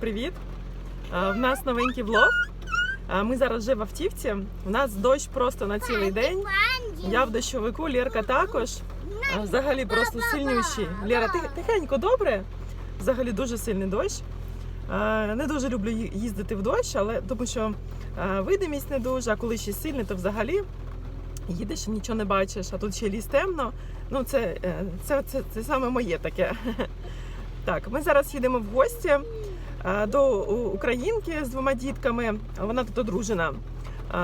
привіт! Е, В нас новенький влог. Е, Ми зараз вже в автівці. У нас дощ просто на цілий день. Я в дощовику, Лєрка також. Е, Взагалі просто сильнющий. Лєра, ти тихенько добре? Взагалі дуже сильний дощ. Не дуже люблю їздити в дощ, але тому що видимість не дуже, а коли ще сильний, то взагалі їдеш і нічого не бачиш, а тут ще ліс темно. Ну, це, це, це, це саме моє таке. Так, ми зараз їдемо в гості до українки з двома дітками. Вона тут одружена.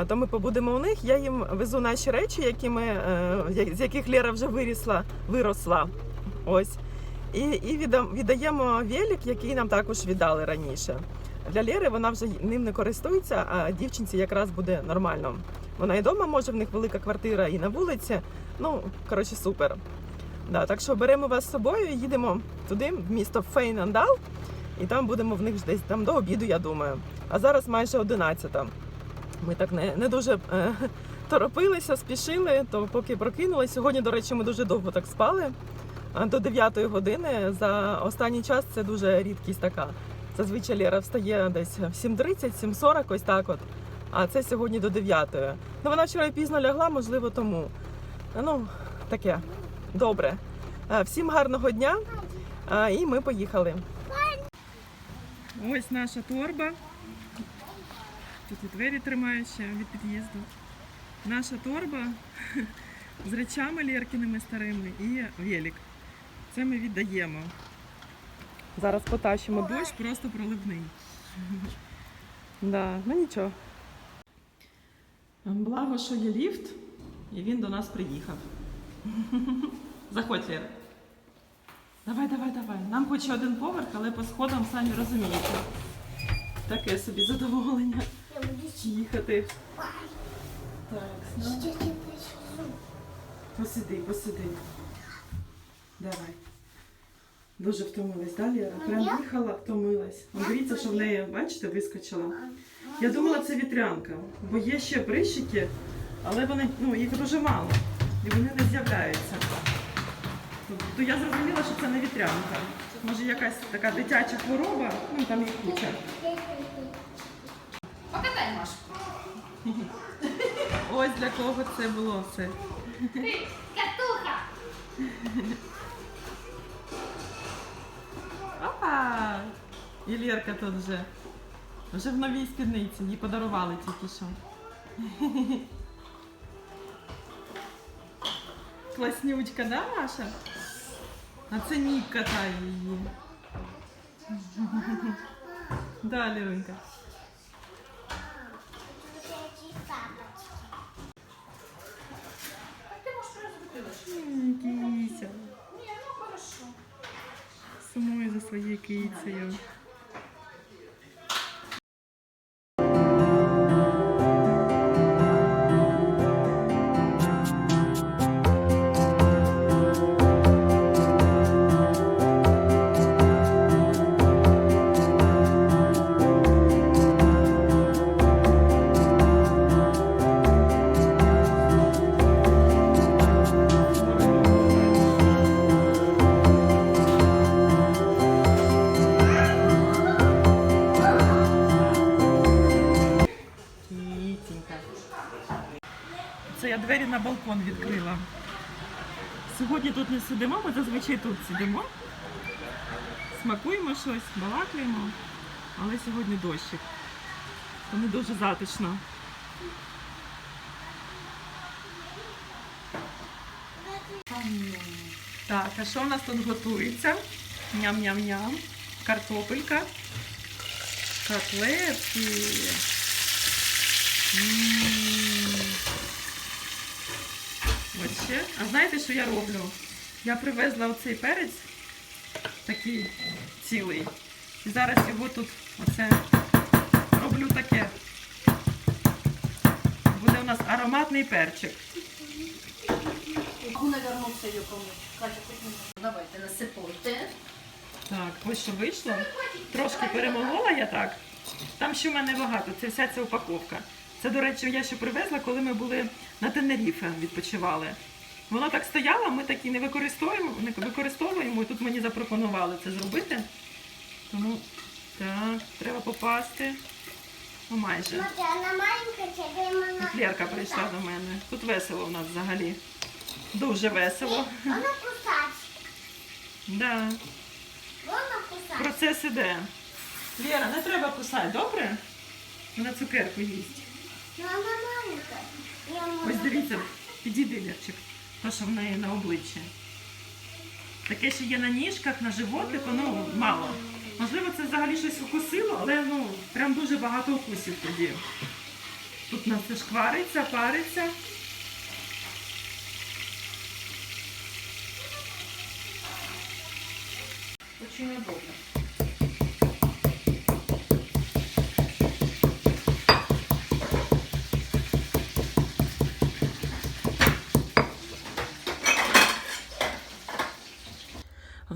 То ми побудемо у них. Я їм везу наші речі, які ми, е, з яких Лера вже вирісла, виросла. Ось. І, і віддаємо велик, який нам також віддали раніше. Для Лєри вона вже ним не користується, а дівчинці якраз буде нормально. Вона і вдома може, в них велика квартира і на вулиці. Ну, коротше, супер. Да, так що беремо вас з собою їдемо туди, в місто Фейнандал, і там будемо в них ж десь там до обіду, я думаю. А зараз майже 11. Ми так не, не дуже е, торопилися, спішили, то поки прокинулися. Сьогодні, до речі, ми дуже довго так спали. До 9 години. За останній час це дуже рідкість така. Зазвичай Лера встає десь в 7.30, 7.40, ось так от. А це сьогодні до 9. Ну, вона вчора пізно лягла, можливо, тому. Ну, таке. Добре. Е, Всім гарного дня. Е, І ми поїхали. Ось наша торба. Тут і двері тримаю ще від під'їзду. Наша торба з речами Лєркіними старими і велик. Це ми віддаємо. Зараз потащимо дощ, просто проливний. Да, ну нічого. Благо, що є ліфт, і він до нас приїхав. Заходь, Лера. Давай, давай, давай. Нам хоч один поверх, але по сходам самі розумієте. Таке собі задоволення їхати. Так, ну, посиди, посиди. Давай. Дуже втомилась, да, Лера? Прям їхала, втомилась. Ну, Дивіться, що в неї, бачите, вискочила. Я думала, це вітрянка, бо є ще прищики, але вони, ну, їх дуже мало. І вони не з'являються. Тобто я зрозуміла, що це не вітрянка. Може якась така дитяча хвороба, ну там їх куча. Покатай, Маш. Ось для кого це було все. Катуха! Опа! І Лєрка тут вже. Вже в новій спідниці, їй подарували тільки що. Класнючка, да, Маша? А це Нік катає її. Да. М, Кися. Ну хорошо. Сумую за своєю кицею. Сьогодні сидимо, ми зазвичай тут сидимо. Смакуємо щось, балакаємо, але сьогодні дощик. То дуже затишно. Так, а що в нас тут готується? Ням-ням-ням. Картопелька. Котлетки. М. Ось ще. А знаєте, що я роблю? Я привезла оцей перець, такий цілий. І зараз його тут оце роблю таке. Буде у нас ароматний перчик. Катя, хоть немного. Давайте насипайте. Так, ось що вийшло. Трошки перемолола я так. Там ще в мене багато, це вся ця упаковка. Це, до речі, я ще привезла, коли ми були на Тенеріфе, відпочивали. Воно так стояло, ми такі не використовуємо, не використовуємо, і тут мені запропонували це зробити. Тому Так, треба попасти. Ну, майже. Смотри, она маленькая. Тут Лерка прийшла до мене. Тут весело у нас взагалі. Дуже весело. Она кусать. Да. Можно кусать. Процес іде. Лера, не треба кусати, добре? Вона цукерку їсть. Но она маленькая. Её можно Ось дивіться, підійди, Лерчик. То, що в неї на обличчі. Таке, що є на ніжках, на животику, ну, мало. Можливо, це взагалі щось укусило, але ну, прям дуже багато укусів тоді. Тут у нас все шквариться, париться. Очень удобно.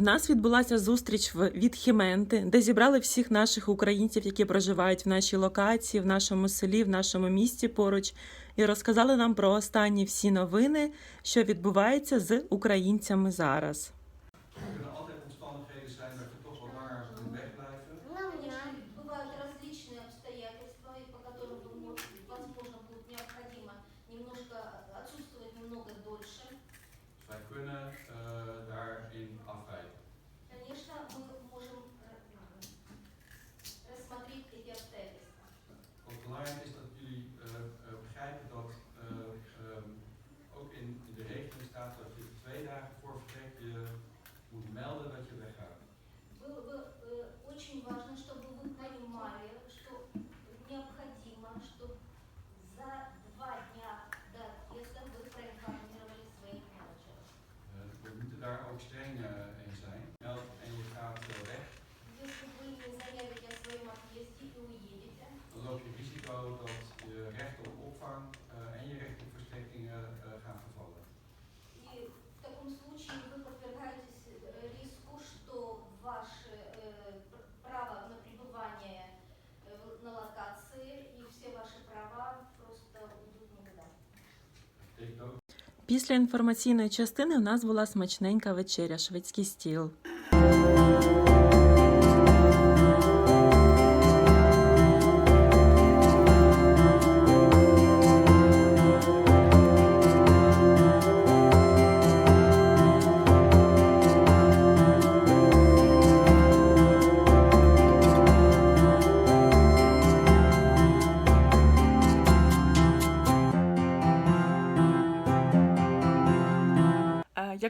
Нас відбулася зустріч в Відхіменти, де зібрали всіх наших українців, які проживають в нашій локації, в нашому селі, в нашому місті поруч, і розказали нам про останні всі новини, що відбувається з українцями зараз. Omstandigheden daar ook streng eh, in zijn. Meld en je gaat weg, dan loop je risico dat je recht op opvang eh, en je recht op verstrekkingen eh, gaan vervallen. В таком случае вы подвергаетесь риску, что ваше э, пр- право на пребывание э, на локации и все ваши права просто уйдут никуда. Після інформаційної частини у нас була смачненька вечеря, шведський стіл.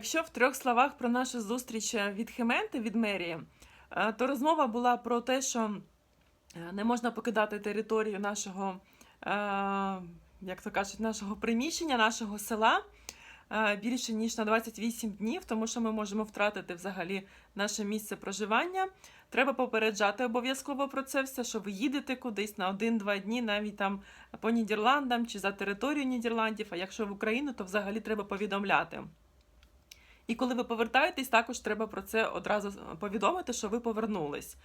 Якщо в трьох словах про нашу зустріч е, від Хементи від мерії, е, то розмова була про те, що е, не можна покидати територію нашого, як то кажуть, нашого приміщення, нашого села більше ніж на 28 днів, тому що ми можемо втратити взагалі наше місце проживання. Треба попереджати обов'язково про це все, що ви їдете кудись на один-два дні, навіть там по Нідерландам чи за територію Нідерландів. А якщо в Україну, то взагалі треба повідомляти. І коли ви повертаєтесь, також треба про це одразу повідомити, що ви повернулись.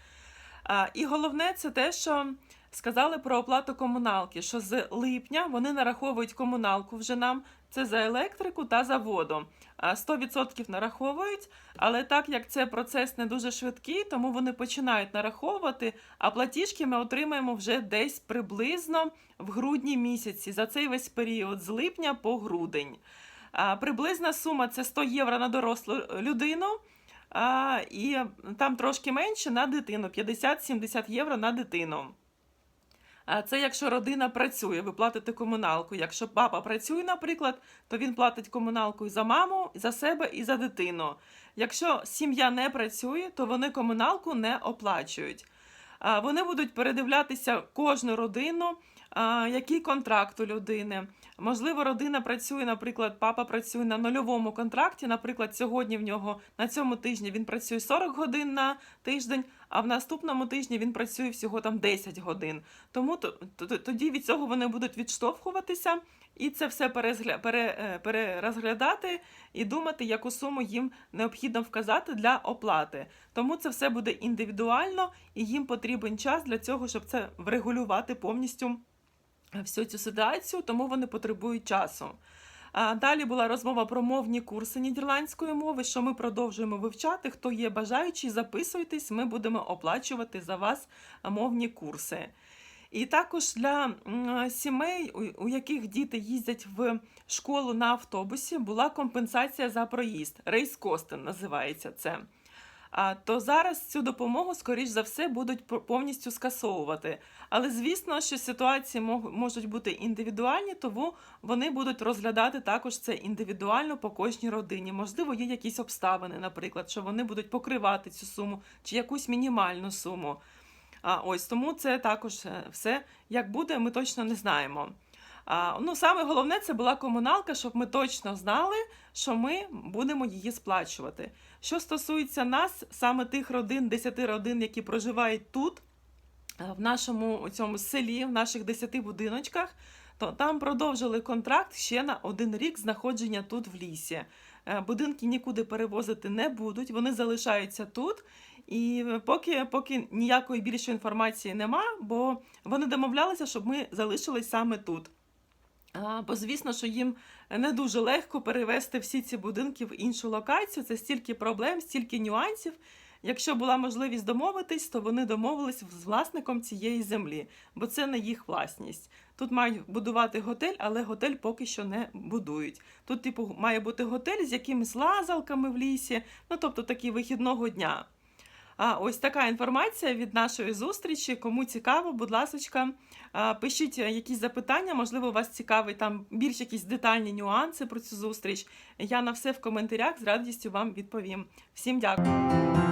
І головне це те, що сказали про оплату комуналки, що з липня вони нараховують комуналку вже нам. Це за електрику та за воду. А, 100% нараховують, але так як це процес не дуже швидкий, тому вони починають нараховувати, а платіжки ми отримаємо вже десь приблизно в грудні місяці за цей весь період з липня по грудень. Приблизна сума це 100 євро на дорослу людину, а, і там трошки менше на дитину 50-70 євро на дитину. Це якщо родина працює, ви платите комуналку. Якщо папа працює, наприклад, то він платить комуналку і за маму, і за себе, і за дитину. Якщо сім'я не працює, то вони комуналку не оплачують. Вони будуть передивлятися кожну родину, який контракт у людини. Можливо, родина працює, наприклад, папа працює на нульовому контракті. Наприклад, сьогодні в нього на цьому тижні він працює 40 годин на тиждень, а в наступному тижні він працює всього там 10 годин. Тому то- то- тоді від цього вони будуть відштовхуватися і це все е, перерозглядати і думати, яку суму їм необхідно вказати для оплати. Тому це все буде індивідуально, і їм потрібен час для цього, щоб це врегулювати повністю всю цю ситуацію, тому вони потребують часу. Далі була розмова про мовні курси нідерландської мови, що ми продовжуємо вивчати. Хто є бажаючий, записуйтесь, ми будемо оплачувати за вас мовні курси. І також для сімей, у яких діти їздять в школу на автобусі, була компенсація за проїзд. Рейс Костен називається це. То зараз цю допомогу, скоріш за все, будуть по- повністю скасовувати. Але звісно, що ситуації можуть бути індивідуальні, тому вони будуть розглядати також це індивідуально по кожній родині. Можливо, є якісь обставини, наприклад, що вони будуть покривати цю суму чи якусь мінімальну суму. А ось тому це також е, все як буде, ми точно не знаємо. А, ну, саме головне це була комуналка, щоб ми точно знали, що ми будемо її сплачувати. Що стосується нас, саме тих родин, 10 родин, які проживають тут, е, в нашому цьому селі, в наших 10 будиночках, то там продовжили контракт ще на один рік знаходження тут в лісі. Е, Будинки нікуди перевозити не будуть, вони залишаються тут. І поки, поки ніякої більшої інформації нема, бо вони домовлялися, щоб ми залишились саме тут. Бо звісно, що їм не дуже легко перевести всі ці будинки в іншу локацію. Це стільки проблем, стільки нюансів. Якщо була можливість домовитись, то вони домовились з власником цієї землі, бо це не їх власність. Тут мають будувати готель, але готель поки що не будують. Тут, типу, має бути готель з якимись лазалками в лісі, ну тобто такий вихідного дня. А ось така інформація від нашої зустрічі. Кому цікаво, будь ласка, пишіть якісь запитання. Можливо, вас цікавить там більш якісь детальні нюанси про цю зустріч. Я на все в коментарях з радістю вам відповім. Всім дякую.